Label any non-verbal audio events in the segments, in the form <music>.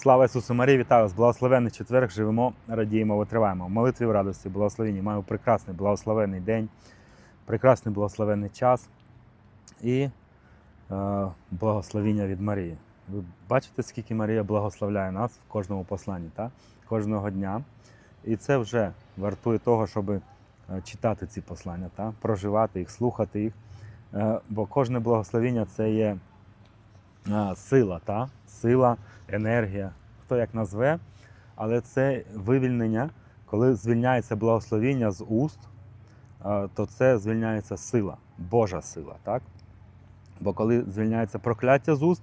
Слава Ісусу Марії, вітаю вас! Благословенний четверг, живемо, радіємо, витриваємо. В молитві в радості, благословенні. Маємо прекрасний благословенний день, прекрасний благословенний час і е, благословіння від Марії. Ви бачите, скільки Марія благословляє нас в кожному посланні, так? кожного дня. І це вже вартує того, щоб е, читати ці послання, так? проживати їх, слухати їх. Е, бо кожне благословіння це є сила, та? сила, енергія, хто як назве, але це вивільнення, коли звільняється благословіння з уст, то це звільняється сила, Божа сила. Так? Бо коли звільняється прокляття з уст,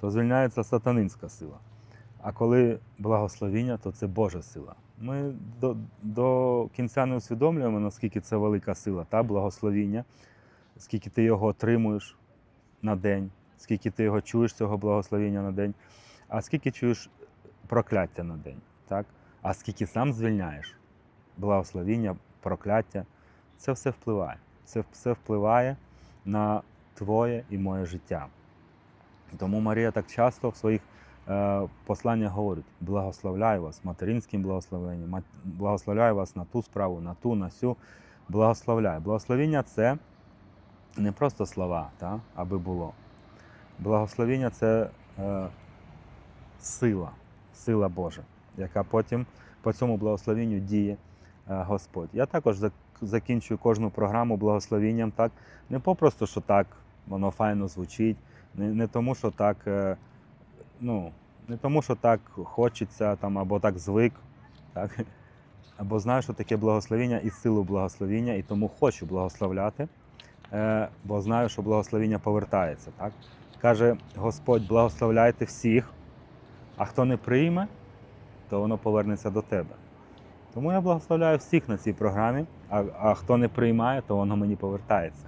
то звільняється сатанинська сила. А коли благословіння, то це Божа сила. Ми до, до кінця не усвідомлюємо, наскільки це велика сила, та благословіння, скільки ти його отримуєш на день, скільки ти його чуєш, цього благословіння на день, а скільки чуєш прокляття на день, так? а скільки сам звільняєш благословіння, прокляття, це все впливає. Це все впливає на твоє і моє життя. Тому Марія так часто в своїх е, посланнях говорить: благословляю вас, материнським благословенням, благословляю вас на ту справу, на ту, на сю. Благословляю. Благословіння це не просто слова, та, аби було. Благословіння це е, сила, сила Божа, яка потім по цьому благословінню діє е, Господь. Я також закінчую кожну програму благословінням так, не попросту, що так воно файно звучить, не, не тому, що так, е, ну, не тому, що так хочеться там, або так звик, так, <laughs> або знаю, що таке благословіння і силу благословіння, і тому хочу благословляти, е, бо знаю, що благословіння повертається. Так? Каже Господь, благословляйте всіх, а хто не прийме, то воно повернеться до тебе. Тому я благословляю всіх на цій програмі, а, а хто не приймає, то воно мені повертається.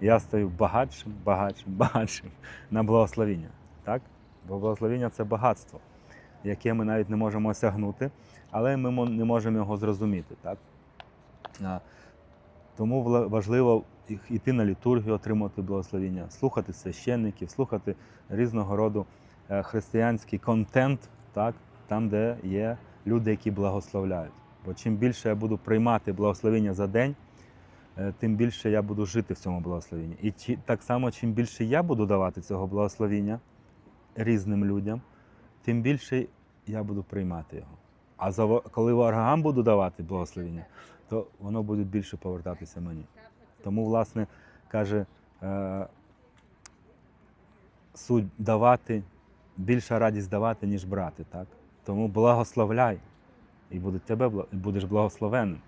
Я стаю багатшим, багатшим, <laughs> багатшим на благословіння. Так? Бо благословіння це багатство, яке ми навіть не можемо осягнути, але ми не можемо його зрозуміти. Так? Тому важливо йти на літургію, отримувати благословіння, слухати священників, слухати різного роду е, християнський контент, так? там, де є люди, які благословляють. Бо чим більше я буду приймати благословіння за день, е, тим більше я буду жити в цьому благословенні. І так само, чим більше я буду давати цього благословіння різним людям, тим більше я буду приймати його. А коли ворогам буду давати благословіння, то воно буде більше повертатися мені. Тому, власне, каже, е, суть давати, більша радість давати, ніж брати. Так? Тому благословляй, і буде тебе, будеш благословенним.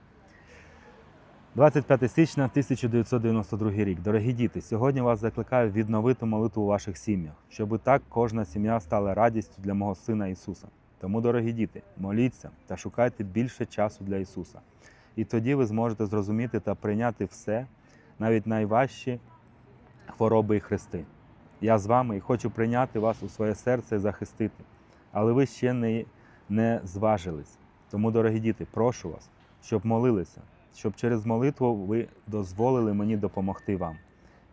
25 січня 1992 рік. Дорогі діти, сьогодні вас закликаю відновити молитву у ваших сім'ях, щоб так кожна сім'я стала радістю для мого сина Ісуса. Тому, дорогі діти, моліться та шукайте більше часу для Ісуса. І тоді ви зможете зрозуміти та прийняти все, навіть найважчі хвороби і хрести. Я з вами і хочу прийняти вас у своє серце і захистити. Але ви ще не, не зважились. Тому, дорогі діти, прошу вас, щоб молилися, щоб через молитву ви дозволили мені допомогти вам.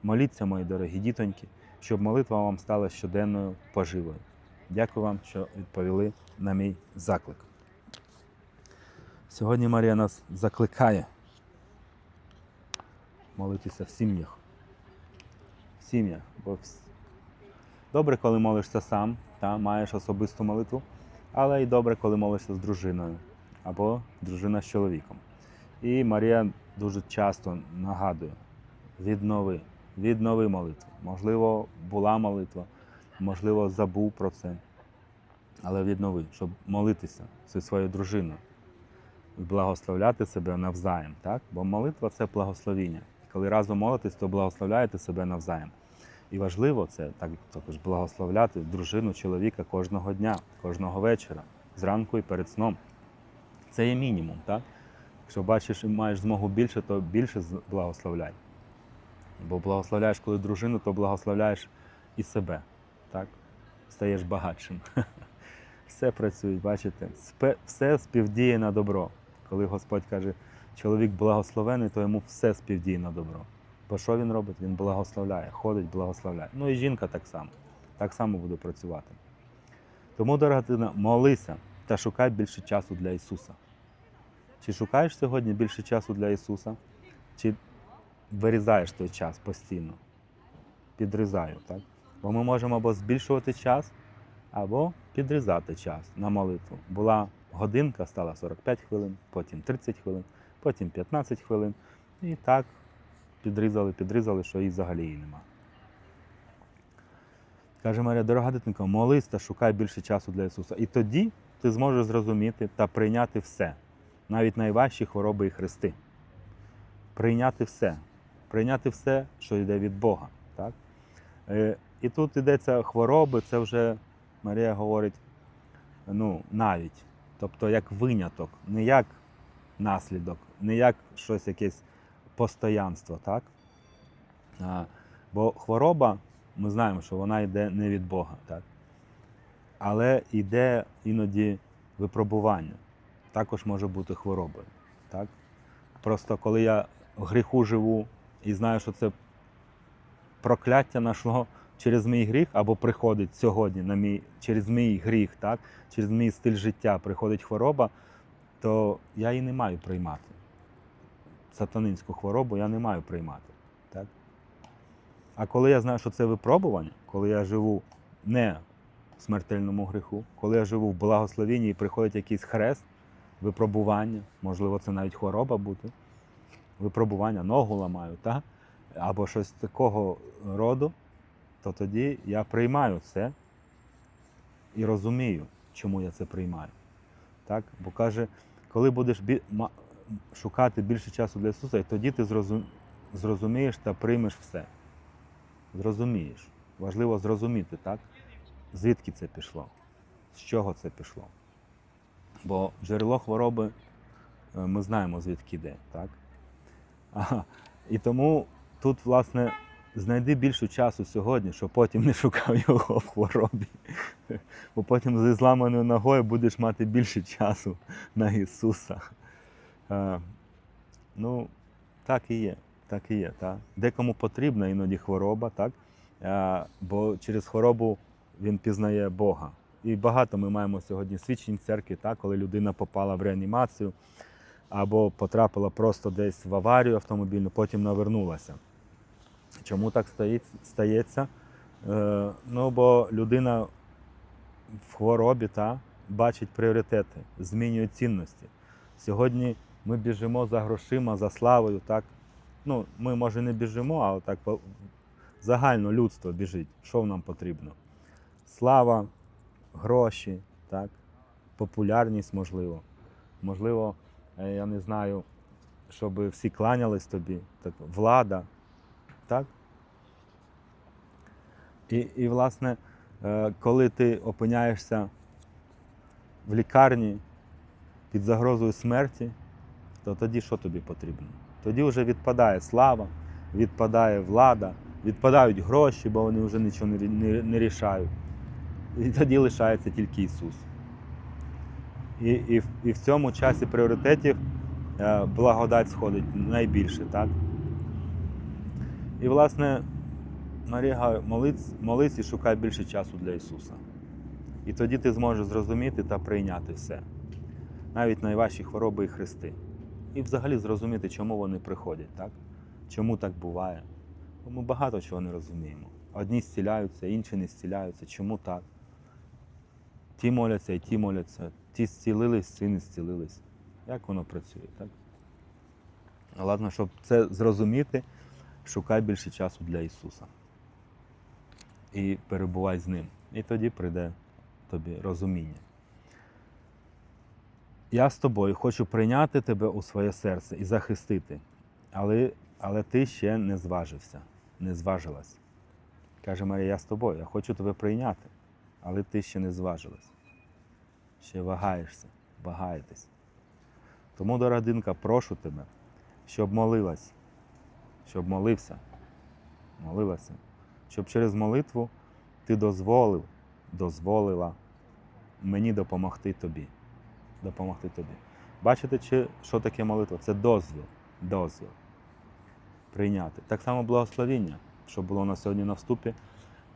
Моліться, мої дорогі дітоньки, щоб молитва вам стала щоденною поживою. Дякую вам, що відповіли на мій заклик. Сьогодні Марія нас закликає молитися в сім'ях. В сім'ях. Бо добре, коли молишся сам, та маєш особисту молитву, але й добре, коли молишся з дружиною або дружина з чоловіком. І Марія дуже часто нагадує: віднови, віднови молитву. Можливо, була молитва, можливо, забув про це. Але віднови, щоб молитися зі своєю дружиною і благословляти себе навзаєм. Так? Бо молитва це благословіння. Коли разом молитесь, то благословляєте себе навзаєм. І важливо це так, також благословляти дружину, чоловіка кожного дня, кожного вечора, зранку і перед сном. Це є мінімум, так? Якщо бачиш і маєш змогу більше, то більше благословляй. Бо благословляєш коли дружину, то благословляєш і себе. Так? Стаєш багатшим. <laughs> Все працює, бачите, все співдіє на добро. Коли Господь каже, чоловік благословений, то йому все співдіє на добро. Бо що він робить? Він благословляє, ходить, благословляє. Ну і жінка так само. Так само буде працювати. Тому, дорога дитина, молися та шукай більше часу для Ісуса. Чи шукаєш сьогодні більше часу для Ісуса, чи вирізаєш той час постійно? Підрізаю, так? Бо ми можемо або збільшувати час, або підрізати час на молитву. Була годинка, стала 45 хвилин, потім 30 хвилин, потім 15 хвилин. І так підрізали, підрізали, що і взагалі її нема. Каже Марія, дорога дитинко, молись та шукай більше часу для Ісуса. І тоді ти зможеш зрозуміти та прийняти все, навіть найважчі хвороби і хрести. Прийняти все. Прийняти все, що йде від Бога. Так? Е, І тут йдеться хвороби, це вже Марія говорить, ну, навіть. Тобто як виняток, не як наслідок, не як щось якесь постоянство. Так? А, бо хвороба, ми знаємо, що вона йде не від Бога. Так? Але йде іноді випробування. Також може бути хворобою. Так? Просто коли я в гріху живу і знаю, що це прокляття нашло через мій гріх, або приходить сьогодні на мій, через мій гріх, так? через мій стиль життя приходить хвороба, то я її не маю приймати. Сатанинську хворобу я не маю приймати. Так? А коли я знаю, що це випробування, коли я живу не в смертельному гріху, коли я живу в благословенні і приходить якийсь хрест, випробування, можливо, це навіть хвороба бути, випробування, ногу ламаю, так? або щось такого роду, то тоді я приймаю це і розумію, чому я це приймаю. Так? Бо каже, коли будеш бі- шукати більше часу для Ісуса, і тоді ти зрозу- зрозумієш та приймеш все. Зрозумієш. Важливо зрозуміти, так? звідки це пішло, з чого це пішло. Бо джерело хвороби е, ми знаємо, звідки йде. Так? Ага. І тому тут, власне, знайди більше часу сьогодні, щоб потім не шукав його в хворобі. Бо потім зі зламаною ногою будеш мати більше часу на Ісуса. Е, ну, так і є. Так і є. Так? Декому потрібна іноді хвороба, так? Е, бо через хворобу він пізнає Бога. І багато ми маємо сьогодні свідчень в церкві, так? коли людина попала в реанімацію або потрапила просто десь в аварію автомобільну, потім навернулася. Чому так стається? Е, ну, бо людина в хворобі та, бачить пріоритети, змінює цінності. Сьогодні ми біжимо за грошима, за славою. Так? Ну, ми, може, не біжимо, а так загально людство біжить. Що нам потрібно? Слава, гроші, так? популярність, можливо. Можливо, е, я не знаю, щоб всі кланялись тобі, так, влада. Так? І, і власне, е, коли ти опиняєшся в лікарні під загрозою смерті, то тоді що тобі потрібно? Тоді вже відпадає слава, відпадає влада, відпадають гроші, бо вони вже нічого не, не, не рішають. І тоді лишається тільки Ісус. І, і, і в цьому часі пріоритетів е, благодать сходить найбільше, так? І, власне, Говорить, молись, молись і шукай більше часу для Ісуса. І тоді ти зможеш зрозуміти та прийняти все, навіть найважчі хвороби і хрести. І взагалі зрозуміти, чому вони приходять, так? чому так буває. Бо ми багато чого не розуміємо. Одні зціляються, інші не зціляються. Чому так? Ті моляться і ті моляться, ті зцілились, ті не зцілились. Як воно працює, так? Ладно, щоб це зрозуміти, шукай більше часу для Ісуса. І перебувай з Ним. І тоді прийде тобі розуміння. Я з тобою хочу прийняти тебе у своє серце і захистити, але, але ти ще не зважився, не зважилась. Каже Марія, я з тобою, я хочу тебе прийняти, але ти ще не зважилась. Ще вагаєшся, вагаєтесь. Тому, дорогинка, прошу тебе, щоб молилась, щоб молився, молилася, щоб через молитву ти дозволив, дозволила мені допомогти тобі. Допомогти тобі. Бачите, чи, що таке молитва? Це дозвіл. Дозвіл. Прийняти. Так само благословіння, що було на сьогодні на вступі.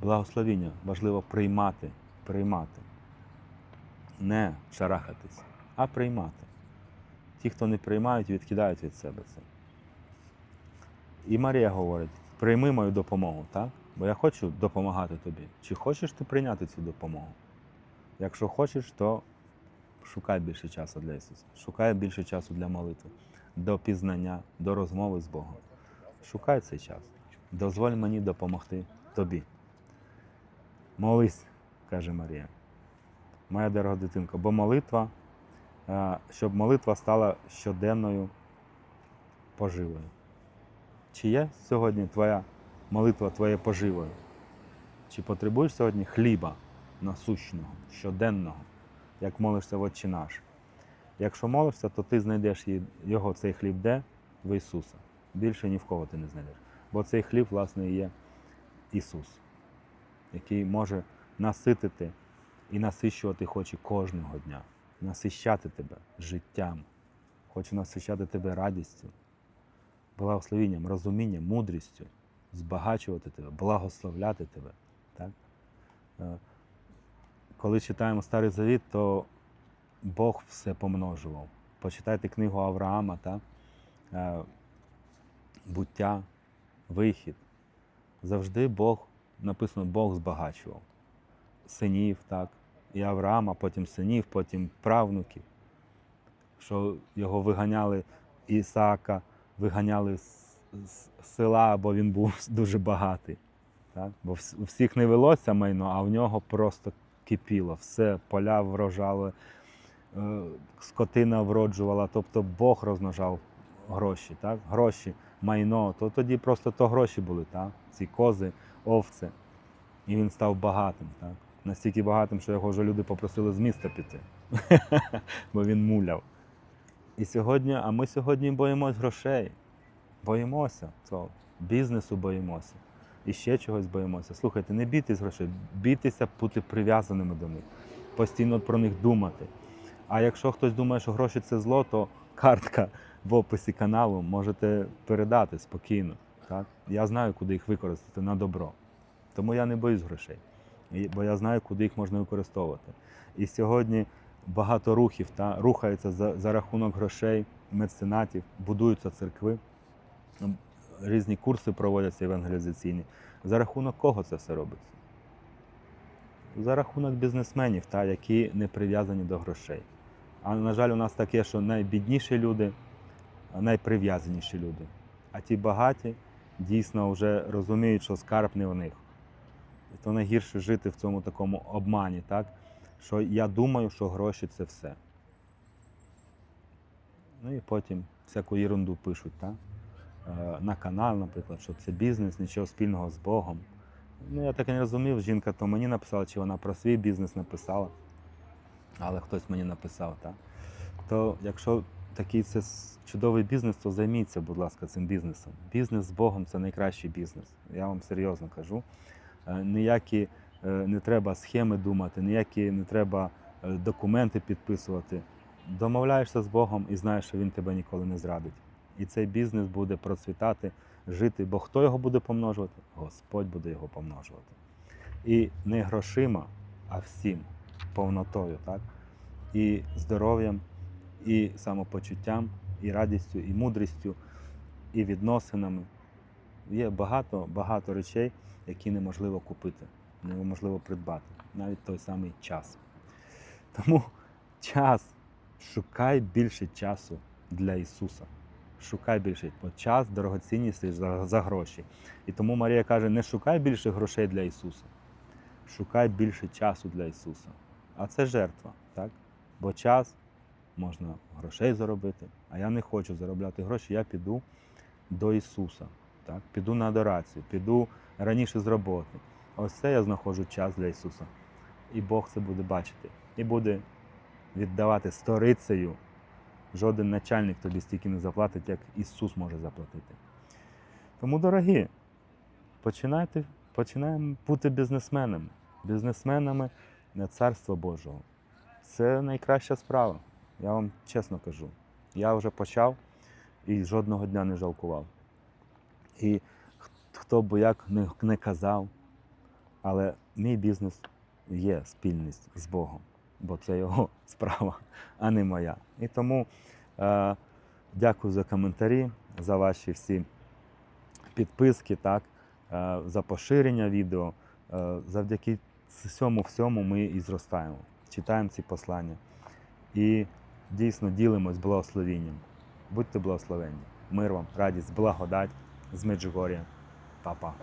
Благословіння важливо приймати, приймати. не шарахатись, а приймати. Ті, хто не приймають, відкидають від себе це. І Марія говорить: прийми мою допомогу, так? Бо я хочу допомагати тобі. Чи хочеш ти прийняти цю допомогу? Якщо хочеш, то шукай більше часу для Ісуса. Шукай більше часу для молитви, до пізнання, до розмови з Богом. Шукай цей час. Дозволь мені допомогти тобі. Молись, каже Марія. Моя дорога дитинка, бо молитва, е, щоб молитва стала щоденною поживою. Чи є сьогодні твоя молитва твоєю поживою? Чи потребуєш сьогодні хліба насущного, щоденного, як молишся в Отче наш? Якщо молишся, то ти знайдеш його цей хліб де? В Ісуса. Більше ні в кого ти не знайдеш. Бо цей хліб, власне, є Ісус, який може наситити і насищувати хоче кожного дня, насищати тебе життям, хоче насищати тебе радістю, благословінням, розумінням, мудрістю, збагачувати тебе, благословляти тебе. Так? Е, Коли читаємо Старий Завіт, то Бог все помножував. Почитайте книгу Авраама, так? Е, буття, вихід. Завжди Бог, написано, Бог збагачував. Синів, так, і Авраама, потім синів, потім правнуків. Що його виганяли Ісаака, виганяли з, села, бо він був <laughs> дуже багатий. Так? Бо у всіх не велося майно, а в нього просто кипіло. Все, поля врожали, е, скотина вроджувала, тобто Бог розмножав гроші, так? гроші, майно, то тоді просто то гроші були, так? ці кози, овці. І він став багатим. Так? Настільки багатим, що його вже люди попросили з міста піти, <laughs> бо він муляв. І сьогодні, а ми сьогодні боїмось грошей, боїмося цього, бізнесу боїмося. І ще чогось боїмося. Слухайте, не бійтесь грошей, бійтеся бути прив'язаними до них, постійно про них думати. А якщо хтось думає, що гроші це зло, то картка в описі каналу можете передати спокійно. Так? Я знаю, куди їх використати на добро. Тому я не боюсь грошей, бо я знаю, куди їх можна використовувати. І сьогодні багато рухів та, рухаються за, за рахунок грошей, меценатів, будуються церкви, різні курси проводяться евангелізаційні. За рахунок кого це все робиться? За рахунок бізнесменів, та, які не прив'язані до грошей. А на жаль, у нас таке, що найбідніші люди, найприв'язаніші люди. А ті багаті дійсно вже розуміють, що скарб не у них. І то найгірше жити в цьому такому обмані, так? Що я думаю, що гроші це все. Ну і потім всяку ерунду пишуть, так? Е, на канал, наприклад, що це бізнес, нічого спільного з Богом. Ну, я так і не розумів, жінка то мені написала, чи вона про свій бізнес написала, але хтось мені написав, так? То якщо такий це чудовий бізнес, то займіться, будь ласка, цим бізнесом. Бізнес з Богом це найкращий бізнес. Я вам серйозно кажу. Е, Ніякі не треба схеми думати, ніякі не треба е, документи підписувати. Домовляєшся з Богом і знаєш, що Він тебе ніколи не зрадить. І цей бізнес буде процвітати, жити. Бо хто його буде помножувати? Господь буде його помножувати. І не грошима, а всім повнотою, так? І здоров'ям, і самопочуттям, і радістю, і мудрістю, і відносинами. Є багато, багато речей, які неможливо купити, неможливо придбати, навіть той самий час. Тому час, шукай більше часу для Ісуса. Шукай більше, бо час дорогоцінніший за, за гроші. І тому Марія каже: не шукай більше грошей для Ісуса, шукай більше часу для Ісуса. А це жертва, так? Бо час можна грошей заробити, а я не хочу заробляти гроші, я піду до Ісуса. Так? Піду на адорацію, піду раніше з роботи. Ось це я знаходжу час для Ісуса. І Бог це буде бачити. І буде віддавати сторицею. Жоден начальник тобі стільки не заплатить, як Ісус може заплатити. Тому, дорогі, починайте, починаємо бути бізнесменами. Бізнесменами на Царство Божого. Це найкраща справа. Я вам чесно кажу. Я вже почав і жодного дня не жалкував. І хто б як не, казав, але мій бізнес є спільність з Богом. бо це його <laughs> справа, а не моя. І тому е, дякую за коментарі, за ваші всі підписки, так, е, за поширення відео. Е, завдяки цьому всьому ми і зростаємо, читаємо ці послання і дійсно ділимось благословінням. Будьте благословенні. Мир вам, радість, благодать з Меджугор'я. Па-па.